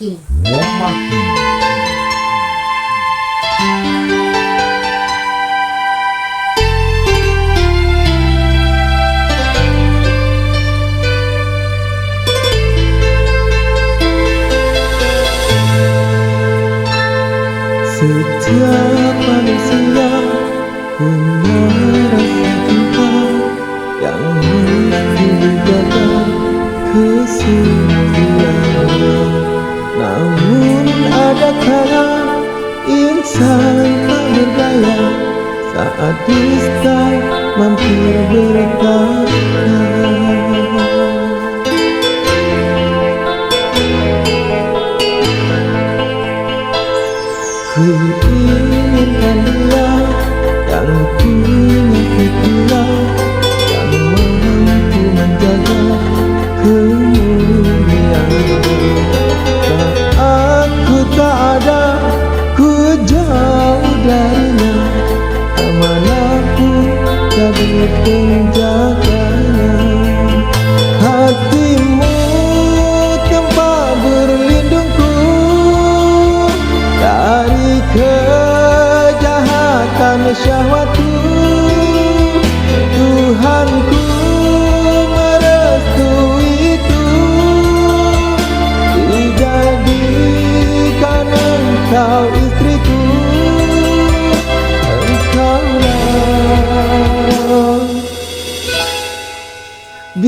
Rumah setiap manusia pun. Ada kala insan tak berdaya saat dusta mampir berkata. Ku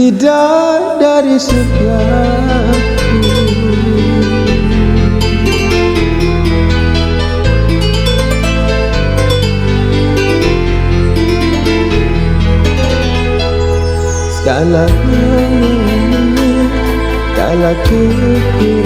Bidadari surgaku Segala kelemahanmu, segala kekuranganmu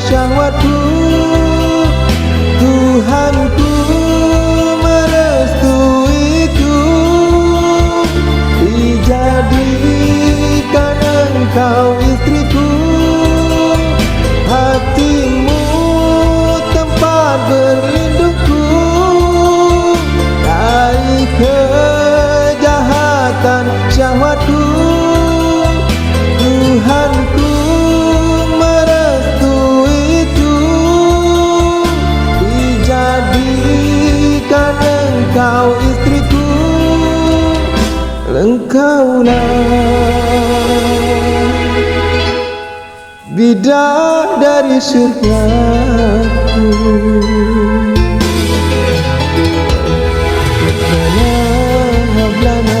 syahwatku Tuhanku merestuiku. Dijadikan engkau istriku Hatimu tempat berlindungku. Dari kejahatan syahwatku Tuhanku Engkaulah surgaku Rabbana hablana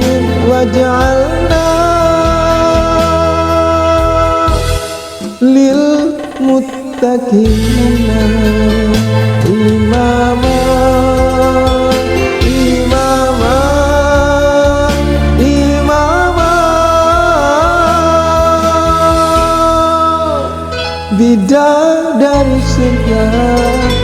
min azwajina মুস্তাকিমা ইমামা ইমামা ইমামা। বিদাদার সুন্দর